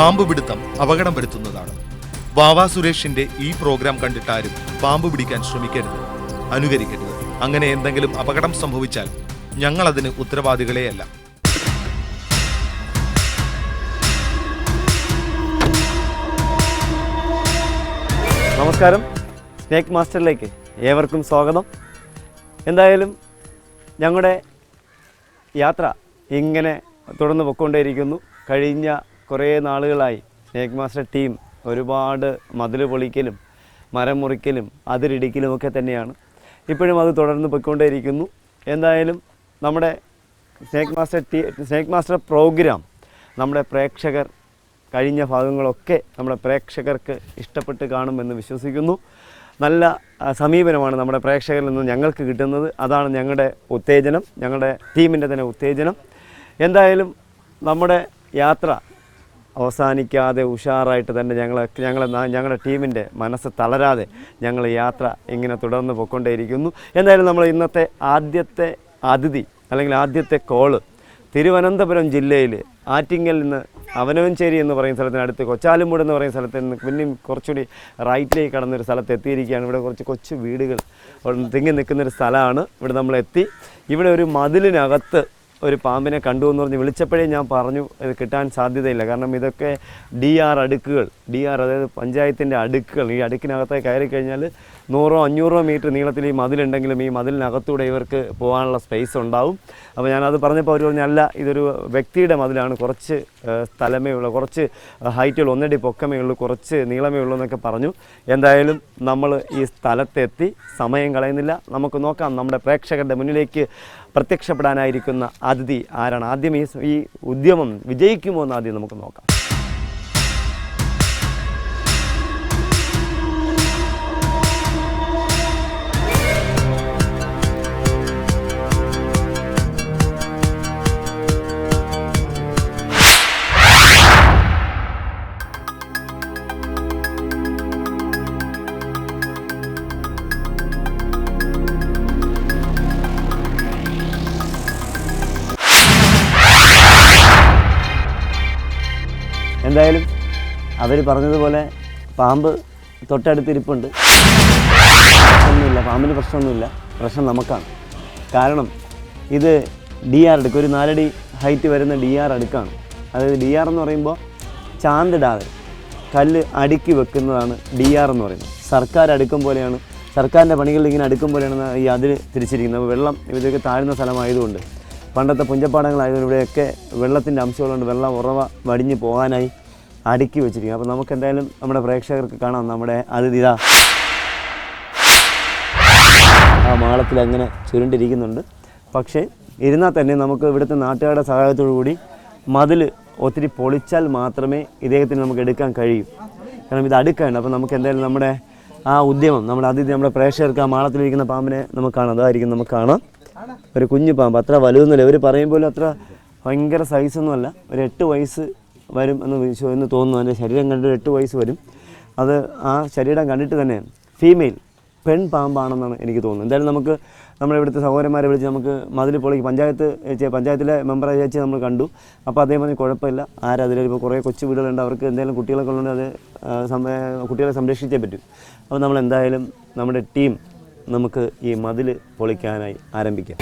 പാമ്പ് പിടുത്തം അപകടം വരുത്തുന്നതാണ് വാവാ സുരേഷിന്റെ ഈ പ്രോഗ്രാം കണ്ടിട്ടാരും പാമ്പ് പിടിക്കാൻ ശ്രമിക്കരുത്. അനുകരിക്കരുത്. അങ്ങനെ എന്തെങ്കിലും അപകടം സംഭവിച്ചാൽ ഞങ്ങൾ അതിന് ഉത്തരവാദികളെയല്ല. നമസ്കാരം. സ്നേക്ക് മാസ്റ്ററിലേക്ക് ഏവർക്കും സ്വാഗതം. എന്തായാലും ഞങ്ങളുടെ യാത്ര ഇങ്ങനെ തുടർന്ന് പൊക്കൊണ്ടേയിരിക്കുന്നു കഴിഞ്ഞ കുറേ നാളുകളായി. സ്നേക് മാസ്റ്റർ ടീം ഒരുപാട് മതിൽ പൊളിക്കലും മരം മുറിക്കലും അതിരിടിക്കലും ഒക്കെ തന്നെയാണ്. ഇപ്പോഴും അത് തുടർന്ന് പൊയ്ക്കൊണ്ടേയിരിക്കുന്നു. എന്തായാലും നമ്മുടെ snake master T snake master programme നമ്മുടെ പ്രേക്ഷകർ കഴിഞ്ഞ ഭാഗങ്ങളൊക്കെ നമ്മുടെ പ്രേക്ഷകർക്ക് ഇഷ്ടപ്പെട്ട് കാണുമെന്ന് വിശ്വസിക്കുന്നു. നല്ല സമീപനമാണ് നമ്മുടെ പ്രേക്ഷകരിൽ നിന്ന് ഞങ്ങൾക്ക് കിട്ടുന്നത്. അതാണ് ഞങ്ങളുടെ ഉത്തേജനം ഞങ്ങളുടെ ടീമിന്റെ തന്നെ ഉത്തേജനം. എന്തായാലും നമ്മുടെ യാത്ര അവസാനിക്കാതെ ഉഷാറായിട്ട് തന്നെ ഞങ്ങൾ ഞങ്ങൾ ഞങ്ങളുടെ ടീമിന്റെ മനസ്സ് തളരാതെ ഞങ്ങൾ യാത്ര ഇങ്ങനെ തുടർന്ന് പൊയ്ക്കൊണ്ടേയിരിക്കുന്നു. എന്തായാലും നമ്മൾ ഇന്നത്തെ ആദ്യത്തെ അതിഥി അല്ലെങ്കിൽ ആദ്യത്തെ കോൾ തിരുവനന്തപുരം ജില്ലയിൽ ആറ്റിങ്ങൽ നിന്ന് അവനവഞ്ചേരി എന്ന് പറയുന്ന സ്ഥലത്തിന് സ്ഥലത്തിനടുത്ത് കൊച്ചാലുംമൂട് എന്ന് പറയുന്ന സ്ഥലത്ത് നിന്ന് പിന്നെയും കുറച്ചുകൂടി റൈറ്റിലേക്ക് കടന്നൊരു സ്ഥലത്ത് എത്തിയിരിക്കുകയാണ്. ഇവിടെ കുറച്ച് കൊച്ചു വീടുകൾ തിങ്ങി നിൽക്കുന്നൊരു സ്ഥലമാണ്. ഇവിടെ നമ്മൾ എത്തി. ഇവിടെ ഒരു മതിലിനകത്ത് ഒരു പാമ്പിനെ കണ്ടു എന്ന് പറഞ്ഞ് വിളിച്ചപ്പോഴേ ഞാൻ പറഞ്ഞു ഇത് കിട്ടാൻ സാധ്യതയില്ല. കാരണം ഇതൊക്കെ ഡി ആർ അടുക്കുകൾ. ഡി ആർ അതായത് പഞ്ചായത്തിന്റെ അടുക്കുകൾ. ഈ അടുക്കിനകത്തേക്ക് കയറി കഴിഞ്ഞാൽ നൂറോ അഞ്ഞൂറോ മീറ്റർ നീളത്തിൽ ഈ മതിലുണ്ടെങ്കിലും ഈ മതിലിനകത്തൂടെ ഇവർക്ക് പോകാനുള്ള സ്പേസ് ഉണ്ടാവും. അപ്പോൾ ഞാനത് പറഞ്ഞപ്പോൾ അവർ പറഞ്ഞല്ല ഇതൊരു വ്യക്തിയുടെ മതിലാണ്. കുറച്ച് സ്ഥലമേ ഉള്ളൂ. കുറച്ച് ഹൈറ്റുകൾ ഒന്നടി പൊക്കമേ ഉള്ളൂ. കുറച്ച് നീളമേ ഉള്ളൂ എന്നൊക്കെ പറഞ്ഞു. എന്തായാലും നമ്മൾ ഈ സ്ഥലത്തെത്തി സമയം കളയുന്നില്ല. നമുക്ക് നോക്കാം. നമ്മുടെ പ്രേക്ഷകരുടെ മുന്നിലേക്ക് പ്രത്യക്ഷപ്പെടാനായിരിക്കുന്ന അതിഥി ആരാണ്? ആദ്യം ഈ ഈ ഉദ്യമം വിജയിക്കുമോ എന്ന് ആദ്യം നമുക്ക് നോക്കാം. അവർ പറഞ്ഞതുപോലെ പാമ്പ് തൊട്ടടുത്തിരിപ്പുണ്ട്. ഒന്നുമില്ല പാമ്പിന് പ്രശ്നമൊന്നുമില്ല. പ്രശ്നം നമുക്കാണ്. കാരണം ഇത് ഡി ആർ അടുക്ക് ഒരു നാലടി ഹൈറ്റ് വരുന്ന ഡി ആർ അടുക്കാണ്. അതായത് ഡി ആർ എന്ന് പറയുമ്പോൾ ചാന്തിടാതെ കല്ല് അടുക്കി വെക്കുന്നതാണ് ഡി ആർ എന്ന് പറയുന്നത്. സർക്കാർ അടുക്കും പോലെയാണ്. സർക്കാരിന്റെ പണികളിൽ ഇങ്ങനെ അടുക്കും പോലെയാണ് ഈ അതിൽ തിരിച്ചിരിക്കുന്നത്. വെള്ളം ഇവിടേക്ക് താഴ്ന്ന സ്ഥലമായതുകൊണ്ട് പണ്ടത്തെ പുഞ്ചപ്പാടങ്ങളായതുകൊണ്ട് ഇവിടെയൊക്കെ വെള്ളത്തിന്റെ അംശങ്ങളുണ്ട് വെള്ളം ഉറവ വടിഞ്ഞ് പോകാനായി അടുക്കി വെച്ചിരിക്കുക അപ്പോൾ നമുക്ക് എന്തായാലും നമ്മുടെ പ്രേക്ഷകർക്ക് കാണാം. നമ്മുടെ അതിഥി ആ മാളത്തിൽ അങ്ങനെ ചുരുണ്ടിരിക്കുന്നുണ്ട്. പക്ഷേ ഇരുന്നാൽ തന്നെ നമുക്ക് ഇവിടുത്തെ നാട്ടുകാരുടെ സഹായത്തോടു കൂടി മതിൽ ഒത്തിരി പൊളിച്ചാൽ മാത്രമേ ഇദ്ദേഹത്തിന് നമുക്ക് എടുക്കാൻ കഴിയൂ. കാരണം ഇത് അടുക്കാണ്. അപ്പോൾ നമുക്ക് എന്തായാലും നമ്മുടെ ആ ഉദ്യമം നമ്മുടെ അതിഥി നമ്മുടെ പ്രേക്ഷകർക്ക് ആ മാളത്തിലിരിക്കുന്ന പാമ്പിനെ നമുക്ക് കാണാം. അതായിരിക്കും നമുക്ക് കാണാം. ഒരു കുഞ്ഞു പാമ്പ്. അത്ര വലുതൊന്നുമില്ല ഇവർ പറയുമ്പോൾ അത്ര ഭയങ്കര സൈസൊന്നുമല്ല ഒരു എട്ട് വയസ്സ് വരും എന്ന് എന്ന് തോന്നുന്നു. അതിന്റെ ശരീരം കണ്ടിട്ട് എട്ട് വയസ്സ് വരും. അത് ആ ശരീരം കണ്ടിട്ട് തന്നെ ഫീമെയിൽ പെൺ പാമ്പാണെന്നാണ് എനിക്ക് തോന്നുന്നത്. എന്തായാലും നമുക്ക് നമ്മുടെ ഇവിടുത്തെ സഹോദരന്മാരെ വിളിച്ച് നമുക്ക് മതിൽ പൊളിക്ക് പഞ്ചായത്ത് പഞ്ചായത്തിലെ മെമ്പറെ ചേച്ചി നമ്മൾ കണ്ടു. അപ്പോൾ അതേ പറഞ്ഞ് കുഴപ്പമില്ല. ആരതിൽ ഇപ്പോൾ കുറേ കൊച്ചു വീടുകളുണ്ട്. അവർക്ക് എന്തെങ്കിലും കുട്ടികളൊക്കെ ഉണ്ടെങ്കിൽ അത് കുട്ടികളെ സംരക്ഷിച്ചേ പറ്റും. അപ്പോൾ നമ്മൾ എന്തായാലും നമ്മുടെ ടീം നമുക്ക് ഈ മതിൽ പൊളിക്കാനായി ആരംഭിക്കാം.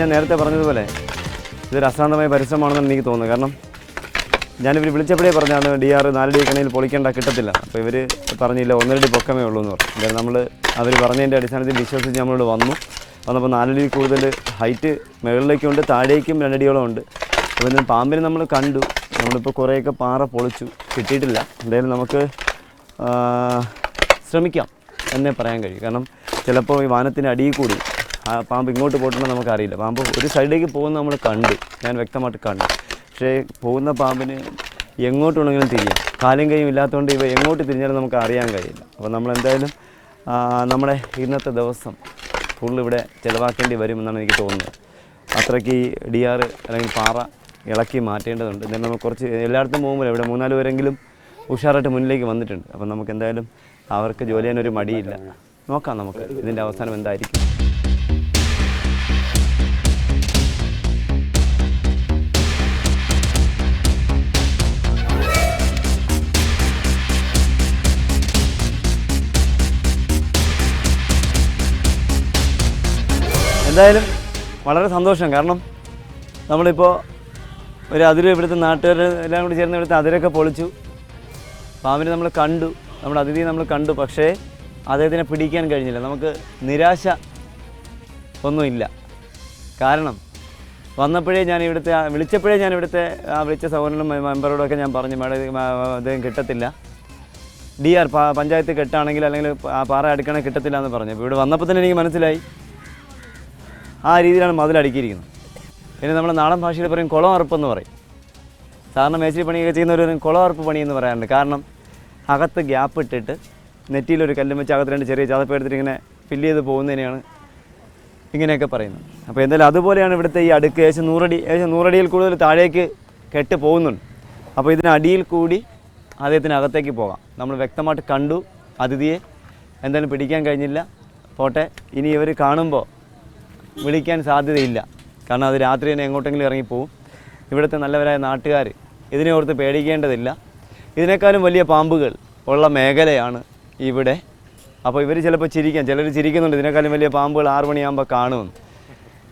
ഞാൻ നേരത്തെ പറഞ്ഞതുപോലെ ഇതൊരു അശാന്തമായ പരിശ്രമമാണെന്ന് എനിക്ക് തോന്നുന്നു കാരണം ഞാനിവർ വിളിച്ചപ്പോഴേ പറഞ്ഞാണ് ഡി ആർ നാല് ഡി കണയിൽ പൊളിക്കേണ്ട കിട്ടത്തില്ല. അപ്പോൾ ഇവർ പറഞ്ഞില്ല ഒന്നരടി പൊക്കമേ ഉള്ളൂ എന്ന് പറഞ്ഞു. എന്തായാലും നമ്മൾ അവർ പറഞ്ഞതിന്റെ അടിസ്ഥാനത്തിൽ വിശ്വസിച്ച് നമ്മളോട് വന്നു. വന്നപ്പോൾ നാലടി കൂടുതൽ ഹൈറ്റ് മുകളിലേക്കുണ്ട് താഴേക്കും രണ്ടടിയോളം ഉണ്ട്. അപ്പോൾ ഇതിന് പാമ്പിനെ നമ്മൾ കണ്ടു. നമ്മളിപ്പോൾ കുറേയൊക്കെ പാറ പൊളിച്ചു. കിട്ടിയിട്ടില്ല. എന്തായാലും നമുക്ക് ശ്രമിക്കാം എന്നേ പറയാൻ കഴിയും. കാരണം ചിലപ്പോൾ ഈ വാനത്തിന്റെ അടിയിൽ കൂടി ആ പാമ്പ് ഇങ്ങോട്ട് പോയിട്ടുണ്ടെന്ന് നമുക്കറിയില്ല. പാമ്പ് ഒരു സൈഡിലേക്ക് പോകുന്ന നമ്മൾ കണ്ടു. ഞാൻ വ്യക്തമായിട്ട് കണ്ടു. പക്ഷേ പോകുന്ന പാമ്പിന് എങ്ങോട്ട് വേണമെങ്കിലും തിരിയാം. കാലും കൈയും ഇല്ലാത്തതുകൊണ്ട് ഇവ എങ്ങോട്ട് തിരിഞ്ഞാലും നമുക്ക് അറിയാൻ കഴിയില്ല. അപ്പോൾ നമ്മൾ എന്തായാലും നമ്മുടെ ഇന്നത്തെ ദിവസം ഫുൾ ഇവിടെ ചിലവാക്കേണ്ടി വരുമെന്നാണ് എനിക്ക് തോന്നുന്നത്. അത്രയ്ക്ക് ഡി ആർ അല്ലെങ്കിൽ പാറ ഇളക്കി മാറ്റേണ്ടതുണ്ട്. എന്നാൽ നമുക്ക് കുറച്ച് എല്ലായിടത്തും പോകുമ്പോൾ ഇവിടെ മൂന്നാൽ പേരെങ്കിലും ഉഷാറായിട്ട് മുന്നിലേക്ക് വന്നിട്ടുണ്ട്. അപ്പം നമുക്ക് എന്തായാലും അവർക്ക് ജോലി ചെയ്യാനൊരു മടിയില്ല. നോക്കാം നമുക്ക് ഇതിന്റെ അവസാനം എന്തായിരിക്കും. എന്തായാലും വളരെ സന്തോഷം. കാരണം നമ്മളിപ്പോൾ ഒരു അതിര് ഇവിടുത്തെ നാട്ടുകാർ എല്ലാം കൂടി ചേർന്ന് ഇവിടുത്തെ അതിരൊക്കെ പൊളിച്ചു. പാമ്പിനെ നമ്മൾ കണ്ടു. നമ്മുടെ അതിഥിയെ നമ്മൾ കണ്ടു. പക്ഷേ അദ്ദേഹത്തിനെ പിടിക്കാൻ കഴിഞ്ഞില്ല. നമുക്ക് നിരാശ ഒന്നുമില്ല. കാരണം വന്നപ്പോഴേ ഞാൻ ഇവിടുത്തെ വിളിച്ചപ്പോഴേ ഞാൻ ഇവിടുത്തെ ആ വിളിച്ച സഹോദരനും മെമ്പറോടൊക്കെ ഞാൻ പറഞ്ഞു മേഡം അദ്ദേഹം കിട്ടത്തില്ല. ഡി ആർ പഞ്ചായത്ത് കെട്ടാണെങ്കിൽ അല്ലെങ്കിൽ പാറ അടുക്കണേ കിട്ടത്തില്ല എന്ന് പറഞ്ഞു. ഇവിടെ വന്നപ്പോൾ തന്നെ എനിക്ക് മനസ്സിലായി. ആ രീതിയിലാണ് മതിലടുക്കിയിരിക്കുന്നത് പിന്നെ നമ്മുടെ നാടൻ ഭാഷയിൽ പറയും കുളം അറുപ്പെന്ന് പറയും. സാധാരണ മേച്ചിരി പണിയൊക്കെ ചെയ്യുന്നവർ കുളം അറുപ്പ് പണി എന്ന് പറയാറുണ്ട്. കാരണം അകത്ത് ഗ്യാപ്പ് ഇട്ടിട്ട് നെറ്റിയിലൊരു കല്ലും വെച്ച് അകത്ത് രണ്ട് ചെറിയ ചതപ്പ് എടുത്തിട്ട് ഇങ്ങനെ ഫില്ല് ചെയ്ത് പോകുന്നതിനെയാണ് ഇങ്ങനെയൊക്കെ പറയുന്നത്. അപ്പോൾ എന്തായാലും അതുപോലെയാണ് ഇവിടുത്തെ ഈ അടുക്ക് ഏകദേശം നൂറടി ഏകദേശം നൂറടിയിൽ കൂടുതൽ താഴേക്ക് കെട്ട് പോകുന്നുണ്ട്. അപ്പോൾ ഇതിനടിയിൽ കൂടി അദ്ദേഹത്തിന് അകത്തേക്ക് പോകാം. നമ്മൾ വ്യക്തമായിട്ട് കണ്ടു അതിഥിയെ. എന്തായാലും പിടിക്കാൻ കഴിഞ്ഞില്ല. പോട്ടെ. ഇനി ഇവർ കാണുമ്പോൾ വിളിക്കാൻ സാധ്യതയില്ല. കാരണം അത് രാത്രി തന്നെ എങ്ങോട്ടെങ്കിലും ഇറങ്ങിപ്പോവും ഇവിടുത്തെ നല്ലവരായ നാട്ടുകാർ ഇതിനെ ഓർത്ത് പേടിക്കേണ്ടതില്ല. ഇതിനേക്കാളും വലിയ പാമ്പുകൾ ഉള്ള മേഖലയാണ് ഇവിടെ. അപ്പോൾ ഇവർ ചിലപ്പോൾ ചിരിക്കാം. ചിലർ ചിരിക്കുന്നുണ്ട്. ഇതിനേക്കാളും വലിയ പാമ്പുകൾ ആറ് മണിയാകുമ്പോൾ കാണുമെന്ന്.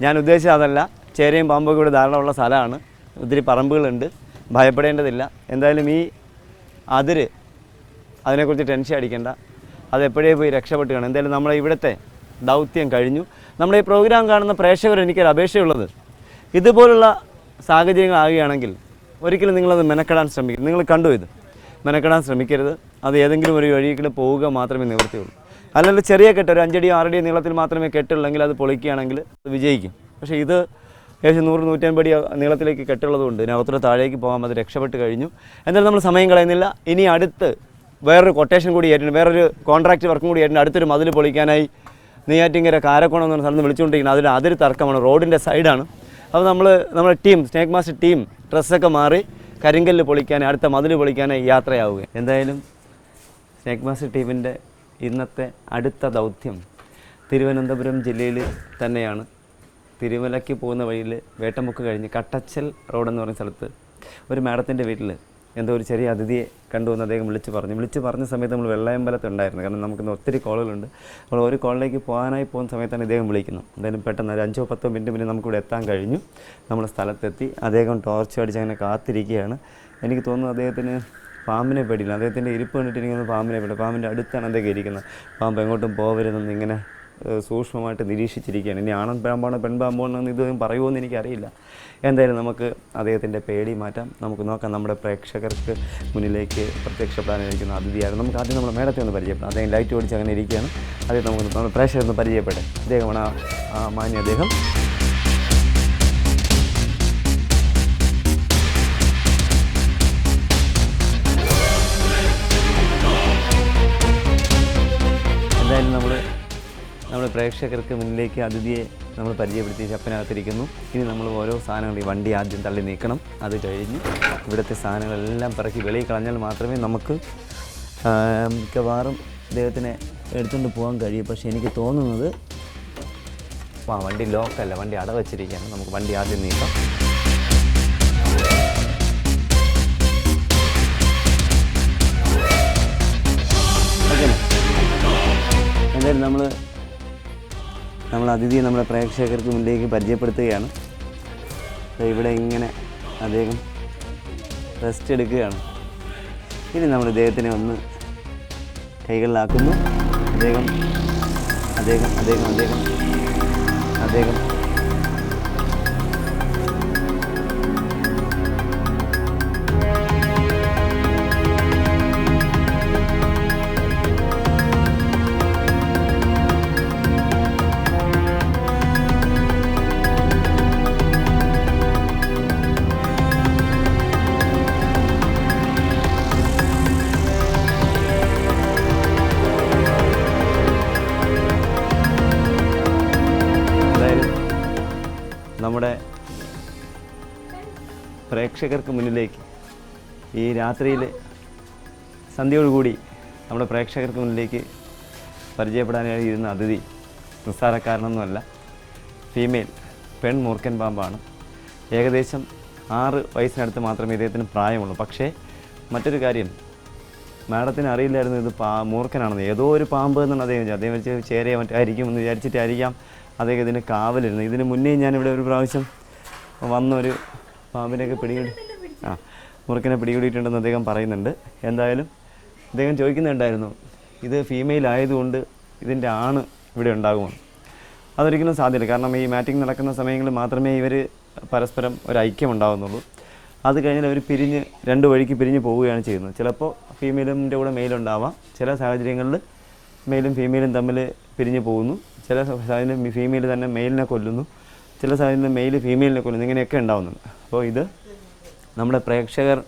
ഞാൻ ഉദ്ദേശിച്ചത് അതല്ല. ചേരയും പാമ്പൊക്കെ ഇവിടെ ധാരാളമുള്ള സ്ഥലമാണ്. ഒത്തിരി പറമ്പുകളുണ്ട്. ഭയപ്പെടേണ്ടതില്ല. എന്തായാലും ഈ അതിര് അതിനെക്കുറിച്ച് ടെൻഷൻ അടിക്കേണ്ട. അത് എപ്പോഴേ പോയി രക്ഷപ്പെട്ട് കാണും എന്തായാലും നമ്മളെ ഇവിടുത്തെ ദൗത്യം കഴിഞ്ഞു. നമ്മുടെ ഈ പ്രോഗ്രാം കാണുന്ന പ്രേക്ഷകർ എനിക്കൊരു അപേക്ഷയുള്ളത്. ഇതുപോലുള്ള സാഹചര്യങ്ങളാകുകയാണെങ്കിൽ ഒരിക്കലും നിങ്ങളത് മെനക്കെടാൻ ശ്രമിക്കും നിങ്ങൾ കണ്ടു ഇത്. മെനക്കെടാൻ ശ്രമിക്കരുത്. അത് ഏതെങ്കിലും ഒരു വഴിയിൽ പോവുക മാത്രമേ നിവർത്തിയുള്ളൂ അല്ലെങ്കിൽ ചെറിയ കെട്ട് ഒരു അഞ്ചടിയോ ആറടിയോ നീളത്തിൽ മാത്രമേ കെട്ടുള്ളെങ്കിൽ അത് പൊളിക്കുകയാണെങ്കിൽ അത് വിജയിക്കും. പക്ഷേ ഇത് ഏകദേശം നൂറ് നൂറ്റമ്പടി നീളത്തിലേക്ക് കെട്ടുള്ളതുകൊണ്ട് ഇതിനകത്തോടെ താഴേക്ക് പോകാൻ അത് രക്ഷപ്പെട്ട് കഴിഞ്ഞു. എന്നാലും നമ്മൾ സമയം കളയുന്നില്ല. ഇനി അടുത്ത് വേറൊരു കൊട്ടേഷൻ കൂടി ആയിട്ടുണ്ട്. വേറൊരു കോൺട്രാക്റ്റ് വർക്കും കൂടി ആയിട്ടുണ്ട്. അടുത്തൊരു മതിൽ പൊളിക്കാനായി നെയ്യാറ്റിങ്കര കാരക്കോണം എന്ന് പറഞ്ഞ സ്ഥലത്ത് വിളിച്ചുകൊണ്ടിരിക്കുന്നത് അതിൽ അതിര് തർക്കമാണ് റോഡിന്റെ സൈഡാണ്. അപ്പോൾ നമ്മൾ നമ്മുടെ ടീം സ്നേക്ക് മാസ്റ്റർ ടീം ഡ്രസ്സൊക്കെ മാറി കരിങ്കല്ല് പൊളിക്കാൻ അടുത്ത മതിൽ പൊളിക്കാൻ യാത്രയാവുക എന്തായാലും സ്നേക്ക് മാസ്റ്റർ ടീമിന്റെ ഇന്നത്തെ അടുത്ത ദൗത്യം തിരുവനന്തപുരം ജില്ലയിൽ തന്നെയാണ്. തിരുമലയ്ക്ക് പോകുന്ന വഴിയിൽ വേട്ടമുക്ക് കഴിഞ്ഞ് കട്ടച്ചൽ റോഡെന്ന് പറയുന്ന സ്ഥലത്ത് ഒരു മാഡത്തിന്റെ വീട്ടിൽ എന്തോ ഒരു ചെറിയ അതിഥിയെ കണ്ടു വന്ന് അദ്ദേഹം വിളിച്ച് പറഞ്ഞു. വിളിച്ച് പറഞ്ഞ സമയത്ത് നമ്മൾ വെള്ളയമ്പലത്ത് ഉണ്ടായിരുന്നു. കാരണം നമുക്കിന്ന് ഒത്തിരി കോളുകളുണ്ട്. അപ്പോൾ ഒരു കോളിലേക്ക് പോകാനായി പോകുന്ന സമയത്താണ് ഇദ്ദേഹം വിളിക്കുന്നത്. എന്തായാലും പെട്ടെന്ന് ഒരു അഞ്ചോ പത്തോ മിനിറ്റ് മുന്നേ നമുക്കിവിടെ എത്താൻ കഴിഞ്ഞു. നമ്മൾ സ്ഥലത്തെത്തി. അദ്ദേഹം ടോർച്ച് അടിച്ച് അങ്ങനെ കാത്തിരിക്കുകയാണ്. എനിക്ക് തോന്നുന്നു അദ്ദേഹത്തിന് പാമ്പിനെ പേടിയില്ല. അദ്ദേഹത്തിന്റെ ഇരിപ്പ് കണ്ടിട്ട് എനിക്ക് പാമ്പിനെ പേടി പാമ്പിന്റെ അടുത്താണ് അദ്ദേഹം ഇരിക്കുന്നത്. പാമ്പ് എങ്ങോട്ടും പോകരുതെന്ന് ഇങ്ങനെ സൂക്ഷ്മമായിട്ട് നിരീക്ഷിച്ചിരിക്കുകയാണ്. ഇനി ആണൻ പാമ്പാണോ പെൺപാമ്പാണോ എന്ന് ഇതും പറയുമോ എന്ന് എനിക്കറിയില്ല. എന്തായാലും നമുക്ക് അദ്ദേഹത്തിന്റെ പേടി മാറ്റാം. നമുക്ക് നോക്കാം നമ്മുടെ പ്രേക്ഷകർക്ക് മുന്നിലേക്ക് പ്രത്യക്ഷപ്പെടാനിരിക്കുന്ന അതിഥിയായിരുന്നു നമുക്ക് ആദ്യം നമ്മുടെ മേടത്തെ ഒന്ന് പരിചയപ്പെടാം. അദ്ദേഹം ലൈറ്റ് ഓടിച്ച് അങ്ങനെ ഇരിക്കുകയാണ്. ആദ്യം നമുക്ക് നമ്മുടെ പ്രേക്ഷകർ ഒന്ന് പരിചയപ്പെടെ. അദ്ദേഹമാണ് മാന്യ അദ്ദേഹം. എന്തായാലും നമ്മൾ നമ്മുടെ പ്രേക്ഷകർക്ക് മുന്നിലേക്ക് അതിഥിയെ നമ്മൾ പരിചയപ്പെടുത്തി ചപ്പനകത്തിരിക്കുന്നു. ഇനി നമ്മൾ ഓരോ സാധനങ്ങൾ ഈ വണ്ടി ആദ്യം തള്ളി നീക്കണം. അത് കഴിഞ്ഞ് ഇവിടുത്തെ സാധനങ്ങളെല്ലാം പിറക്കി വെളിയിൽ കളഞ്ഞാൽ മാത്രമേ നമുക്ക് മിക്കവാറും ഇദ്ദേഹത്തിനെ എടുത്തുകൊണ്ട് പോകാൻ കഴിയും. പക്ഷേ എനിക്ക് തോന്നുന്നത് ആ വണ്ടി ലോക്കല്ല വണ്ടി അടവച്ചിരിക്കുകയാണ് നമുക്ക് വണ്ടി ആദ്യം നീക്കാം എന്തായാലും നമ്മൾ നമ്മൾ അതിഥിയെ നമ്മുടെ പ്രേക്ഷകർക്ക് മുന്നിലേക്ക് പരിചയപ്പെടുത്തുകയാണ്. ഇവിടെ ഇങ്ങനെ അദ്ദേഹം റെസ്റ്റ് എടുക്കുകയാണ്. ഇനി നമ്മൾ ഇദ്ദേഹത്തിനെ ഒന്ന് കൈകളിലാക്കുന്നു. അദ്ദേഹം അദ്ദേഹം അദ്ദേഹം അദ്ദേഹം അദ്ദേഹം പ്രേക്ഷകർക്ക് മുന്നിലേക്ക് ഈ രാത്രിയിൽ സന്ധ്യയോടുകൂടി നമ്മുടെ പ്രേക്ഷകർക്ക് മുന്നിലേക്ക് പരിചയപ്പെടാനായി ഇരുന്ന അതിഥി നിസ്സാരക്കാരനൊന്നുമല്ല. ഫീമെയിൽ പെൺ മൂർക്കൻ പാമ്പാണ്. ഏകദേശം ആറ് വയസ്സിനടുത്ത് മാത്രമേ ഇദ്ദേഹത്തിന് പ്രായമുള്ളൂ. പക്ഷേ മറ്റൊരു കാര്യം മാഡത്തിന് അറിയില്ലായിരുന്നു ഇത് പാ മൂർഖനാണെന്ന്. ഏതോ ഒരു പാമ്പ് എന്നാണ് അദ്ദേഹം വിചാരിച്ചത്. അദ്ദേഹം വെച്ച് ചേരയെ മറ്റായിരിക്കും എന്ന് വിചാരിച്ചിട്ടായിരിക്കാം അദ്ദേഹം ഇതിന് കാവലിരുന്നത്. ഇതിന് മുന്നേ ഞാനിവിടെ ഒരു പ്രാവശ്യം വന്നൊരു പാമ്പിനെയൊക്കെ പിടികൂടി ആ മുറുക്കിനെ പിടികൂടിയിട്ടുണ്ടെന്ന് അദ്ദേഹം പറയുന്നുണ്ട്. എന്തായാലും അദ്ദേഹം ചോദിക്കുന്നുണ്ടായിരുന്നു ഇത് ഫീമെയിൽ ആയതുകൊണ്ട് ഇതിന്റെ ആണ് ഇവിടെ ഉണ്ടാകുമോ അതൊരിക്കലും സാധ്യമില്ല കാരണം ഈ മാറ്റിംഗ് നടക്കുന്ന സമയങ്ങളിൽ മാത്രമേ ഇവർ പരസ്പരം ഒരു ഐക്യം ഉണ്ടാകുന്നുള്ളൂ അത് കഴിഞ്ഞാൽ അവർ പിരിഞ്ഞ് രണ്ട് വഴിക്ക് പിരിഞ്ഞ് പോവുകയാണ് ചെയ്യുന്നത്. ചിലപ്പോൾ ഫീമെയിലിന്റെ കൂടെ മെയിലുണ്ടാവാം ചില സാഹചര്യങ്ങളിൽ മെയിലും ഫീമെയിലും തമ്മിൽ പിരിഞ്ഞ് പോകുന്നു. ചില സാഹചര്യം ഫീമെയിൽ തന്നെ മെയിലിനെ കൊല്ലുന്നു. ചില സാഹചര്യത്തിൽ മെയിൽ ഫീമെയിലിനെ കൊല്ലുന്നു ഇങ്ങനെയൊക്കെ ഉണ്ടാവുന്നുണ്ട്. അപ്പോൾ ഇത് നമ്മുടെ പ്രേക്ഷകർ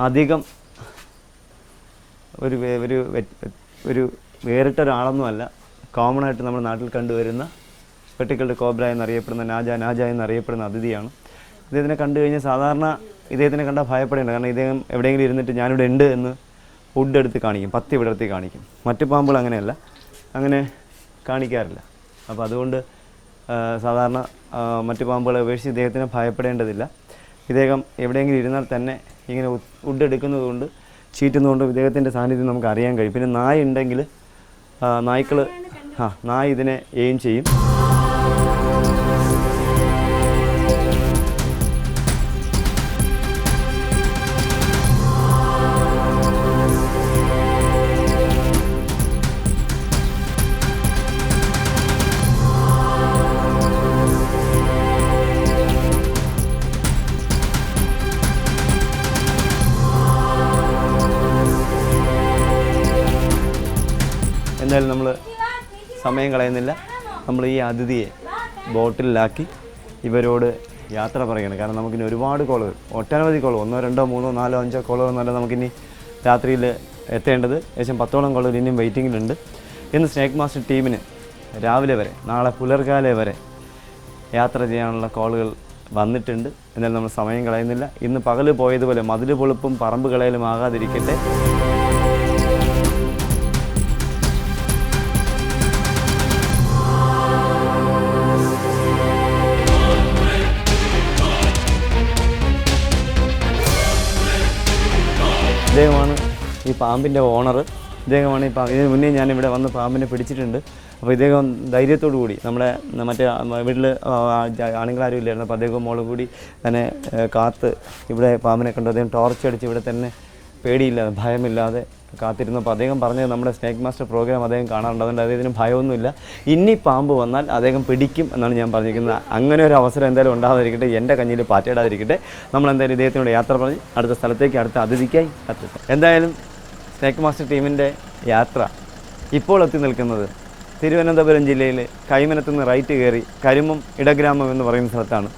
അധികം ഒരു ഒരു ഒരു വേറിട്ട ഒരാളൊന്നുമല്ല കോമൺ ആയിട്ട് നമ്മുടെ നാട്ടിൽ കണ്ടുവരുന്ന പെട്ടിക്കളുടെ കോബ്ര എന്നറിയപ്പെടുന്ന നാജ നാജ എന്നറിയപ്പെടുന്ന അതിഥിയാണ്. ഇദ്ദേഹത്തിനെ കണ്ടു കഴിഞ്ഞാൽ സാധാരണ ഇദ്ദേഹത്തിനെ കണ്ടാൽ ഭയപ്പെടേണ്ട. കാരണം ഇദ്ദേഹം എവിടെയെങ്കിലും ഇരുന്നിട്ട് ഞാനിവിടെ ഉണ്ട് എന്ന് ഫുഡ് എടുത്ത് കാണിക്കും. പത്തി വിടർത്തി കാണിക്കും. മറ്റു പാമ്പുകൾ അങ്ങനെയല്ല. അങ്ങനെ കാണിക്കാറില്ല. അപ്പോൾ അതുകൊണ്ട് സാധാരണ മറ്റു പാമ്പുകളെ അപേക്ഷിച്ച് ഇദ്ദേഹത്തിന് ഭയപ്പെടേണ്ടതില്ല. ഇദ്ദേഹം എവിടെയെങ്കിലും ഇരുന്നാൽ തന്നെ ഇങ്ങനെ ഉഡ് എടുക്കുന്നത് കൊണ്ട് ചീറ്റുന്നതുകൊണ്ട് ഇദ്ദേഹത്തിന്റെ സാന്നിധ്യം നമുക്ക് അറിയാൻ കഴിയും. പിന്നെ നായ ഉണ്ടെങ്കിൽ നായ്ക്കൾ ആ നായ ഇതിനെ എയിം ചെയ്യും. എന്തായാലും നമ്മൾ സമയം കളയുന്നില്ല. നമ്മൾ ഈ അതിഥിയെ ബോട്ടിലാക്കി ഇവരോട് യാത്ര പറയണം. കാരണം നമുക്കിനി ഒരുപാട് കോളുകൾ ഒട്ടനവധി കോളുകൾ ഒന്നോ രണ്ടോ മൂന്നോ നാലോ അഞ്ചോ കോളുകൾ എന്നല്ല നമുക്കിനി രാത്രിയിൽ എത്തേണ്ടത്. ഏകദേശം പത്തോളം കോളുകൾ ഇനിയും വെയിറ്റിങ്ങിലുണ്ട് ഇന്ന് സ്നേക്ക് മാസ്റ്റർ ടീമിന് രാവിലെ വരെ നാളെ പുലർകാലെ വരെ യാത്ര ചെയ്യാനുള്ള കോളുകൾ വന്നിട്ടുണ്ട്. എന്നാലും നമ്മൾ സമയം കളയുന്നില്ല. ഇന്ന് പകൽ പോയതുപോലെ മതിൽ പൊളുപ്പും പറമ്പ് കളയലും ആകാതിരിക്കട്ടെ. പാമ്പിന്റെ ഓണർ ഇദ്ദേഹമാണ് ഈ ഇതിന് മുന്നേ ഞാൻ ഇവിടെ വന്ന് പാമ്പിനെ പിടിച്ചിട്ടുണ്ട്. അപ്പോൾ ഇദ്ദേഹം ധൈര്യത്തോടു കൂടി നമ്മുടെ മറ്റേ വീട്ടിൽ ആണുങ്ങളാരും ഇല്ലായിരുന്നു. അപ്പോൾ അദ്ദേഹം മോളും കൂടി തന്നെ കാത്ത് ഇവിടെ പാമ്പിനെ കണ്ടു. അദ്ദേഹം ടോർച്ച് അടിച്ച് ഇവിടെ തന്നെ പേടിയില്ലാതെ ഭയമില്ലാതെ കാത്തിരുന്നപ്പോൾ അദ്ദേഹം പറഞ്ഞത് നമ്മുടെ സ്നേക്ക് മാസ്റ്റർ പ്രോഗ്രാം അദ്ദേഹം കാണാറുണ്ട്. അതുകൊണ്ട് അദ്ദേഹത്തിന് ഭയമൊന്നുമില്ല. ഇനി പാമ്പ് വന്നാൽ അദ്ദേഹം പിടിക്കും എന്നാണ് ഞാൻ പറഞ്ഞിരിക്കുന്നത്. അങ്ങനെ ഒരു അവസരം എന്തായാലും ഉണ്ടാകാതിരിക്കട്ടെ. എന്റെ കഞ്ഞിയിൽ പാറ്റയിടാതിരിക്കട്ടെ. നമ്മൾ എന്തായാലും ഇദ്ദേഹത്തിനോട് യാത്ര പറഞ്ഞ് അടുത്ത സ്ഥലത്തേക്ക് അടുത്ത അതിഥിക്കായി എത്തും എന്തായാലും സ്നേക്ക് മാസ്റ്റർ ടീമിന്റെ യാത്ര ഇപ്പോൾ എത്തി നിൽക്കുന്നത് തിരുവനന്തപുരം ജില്ലയിലെ കൈമനത്ത് നിന്ന് റൈറ്റ് കയറി കരിമം ഇടഗ്രാമം എന്ന് പറയുന്ന സ്ഥലത്താണ്.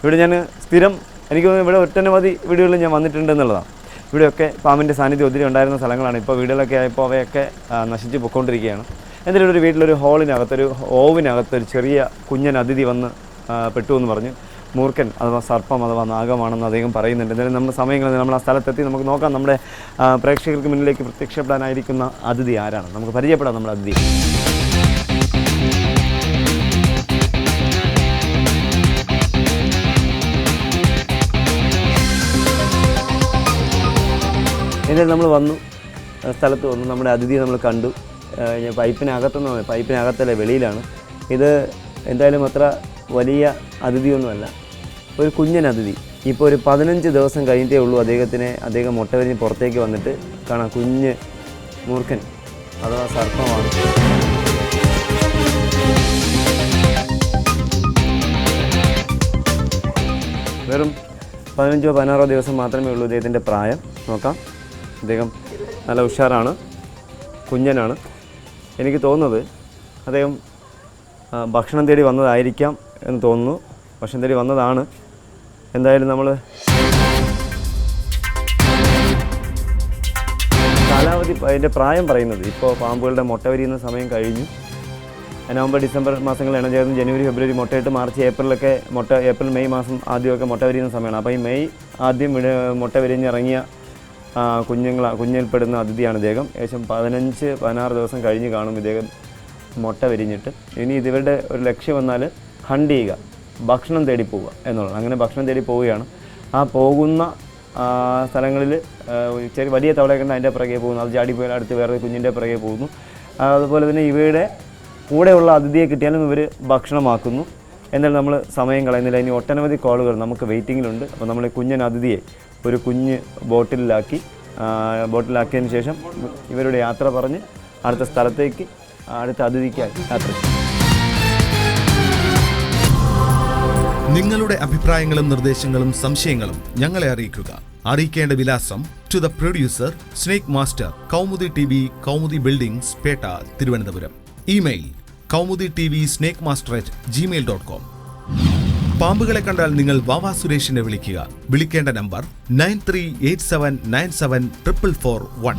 ഇവിടെ ഞാൻ സ്ഥിരം എനിക്ക് തോന്നുന്നു ഇവിടെ ഒട്ടനവധി വീടുകളിൽ ഞാൻ വന്നിട്ടുണ്ട് എന്നുള്ളതാണ്. ഇവിടെയൊക്കെ പാമ്പിന്റെ സാന്നിധ്യം ഒത്തിരി ഉണ്ടായിരുന്ന സ്ഥലങ്ങളാണ്. ഇപ്പോൾ വീടുകളൊക്കെ ആയപ്പോൾ അവയൊക്കെ നശിച്ച് പൊയ്ക്കൊണ്ടിരിക്കുകയാണ്. എന്തെങ്കിലും ഒരു വീട്ടിലൊരു ഹോളിനകത്തൊരു ഓവിനകത്തൊരു ചെറിയ കുഞ്ഞൻ അതിഥി വന്ന് പെട്ടു എന്ന് പറഞ്ഞു. മൂർഖൻ അഥവാ സർപ്പം അഥവാ നാഗമാണെന്ന് അദ്ദേഹം പറയുന്നുണ്ട്. എന്തായാലും നമ്മുടെ സമയങ്ങളിൽ നമ്മൾ ആ സ്ഥലത്തെത്തി നമുക്ക് നോക്കാം. നമ്മുടെ പ്രേക്ഷകർക്ക് മുന്നിലേക്ക് പ്രത്യക്ഷപ്പെടാനായിരിക്കുന്ന അതിഥി ആരാണ്? നമുക്ക് പരിചയപ്പെടാം നമ്മുടെ അതിഥി. എന്നിട്ട് നമ്മൾ വന്നു. സ്ഥലത്ത് വന്നു. നമ്മുടെ അതിഥിയെ നമ്മൾ കണ്ടു. പൈപ്പിനകത്തുനിന്ന് പൈപ്പിനകത്തല്ല വെളിയിലാണ്. ഇത് എന്തായാലും അത്ര വലിയ അതിഥിയൊന്നുമല്ല. ഒരു കുഞ്ഞൻ അതിഥി. ഇപ്പോൾ ഒരു പതിനഞ്ച് ദിവസം കഴിഞ്ഞിട്ടേ ഉള്ളൂ അദ്ദേഹത്തിനെ അദ്ദേഹം മുട്ടവരിഞ്ഞ് പുറത്തേക്ക് വന്നിട്ട് കാണാം കുഞ്ഞ് മൂർഖൻ അഥവാ സർപ്പമാണ്. വെറും പതിനഞ്ചോ പതിനാറോ ദിവസം മാത്രമേ ഉള്ളൂ ഇദ്ദേഹത്തിന്റെ പ്രായം. നോക്കാം. അദ്ദേഹം നല്ല ഉഷാറാണ്. കുഞ്ഞനാണ്. എനിക്ക് തോന്നുന്നത് അദ്ദേഹം ഭക്ഷണം തേടി വന്നതായിരിക്കാം. എന്ന് തോന്നുന്നു. പക്ഷെ തേടി വന്നതാണ്. എന്തായാലും നമ്മൾ കാലാവധി അതിന്റെ പ്രായം പറയുന്നത്. ഇപ്പോൾ പാമ്പുകളുടെ മുട്ട വിരിയുന്ന സമയം കഴിഞ്ഞു. നവംബർ ഡിസംബർ മാസങ്ങളിൽ ഇണചേർന്ന് ജനുവരി ഫെബ്രുവരി മുട്ടയിട്ട് മാർച്ച് ഏപ്രിലൊക്കെ മുട്ട ഏപ്രിൽ മെയ് മാസം ആദ്യമൊക്കെ മുട്ട വിരിയുന്ന സമയമാണ്. അപ്പോൾ ഈ മെയ് ആദ്യം മുട്ട വിരിഞ്ഞിറങ്ങിയ കുഞ്ഞുങ്ങൾ കുഞ്ഞിൽപ്പെടുന്ന അതിഥിയാണ് ഇദ്ദേഹം. ഏകദേശം പതിനഞ്ച് പതിനാറ് ദിവസം കഴിഞ്ഞ് കാണും ഇദ്ദേഹം മുട്ട വിരിഞ്ഞിട്ട്. ഇനി ഇതിവരുടെ ഒരു ലക്ഷ്യം വന്നാൽ ഹണ്ട് ചെയ്യുക ഭക്ഷണം തേടി പോവുക എന്നുള്ളത് അങ്ങനെ ഭക്ഷണം തേടി പോവുകയാണ്. ആ പോകുന്ന സ്ഥലങ്ങളിൽ ചെറിയ വലിയ തവളയൊക്കെ ഉണ്ട് അതിന്റെ പിറകെ പോകുന്നു. അത് ചാടി പോയാൽ അടുത്ത് വേറെ കുഞ്ഞിന്റെ പിറകെ പോകുന്നു. അതുപോലെ തന്നെ ഇവയുടെ കൂടെയുള്ള അതിഥിയെ കിട്ടിയാലും ഇവർ ഭക്ഷണമാക്കുന്നു. എന്നാൽ നമ്മൾ സമയം കളയുന്നില്ല. ഇനി ഒട്ടനവധി കോളുകൾ നമുക്ക് വെയിറ്റിങ്ങിലുണ്ട്. അപ്പോൾ നമ്മൾ കുഞ്ഞൻ അതിഥിയെ ഒരു കുഞ്ഞ് ബോട്ടിലാക്കി ബോട്ടിലാക്കിയതിന് ശേഷം ഇവരുടെ യാത്ര പറഞ്ഞ് അടുത്ത സ്ഥലത്തേക്ക് അടുത്ത അതിഥിക്കായി യാത്ര നിങ്ങളുടെ അഭിപ്രായങ്ങളും നിർദ്ദേശങ്ങളും സംശയങ്ങളും ഞങ്ങളെ അറിയിക്കുക. അറിയിക്കേണ്ട വിലാസം to the producer snake master Kaumudi T V Kaumudi buildings Pettah Thiruvananthapuram. Email Kaumudi T V snake master at Gmail dot com പാമ്പുകളെ കണ്ടാൽ നിങ്ങൾ വാവാ സുരേഷിനെ വിളിക്കുക. വിളിക്കേണ്ട number nine three eight seven nine seven triple four one.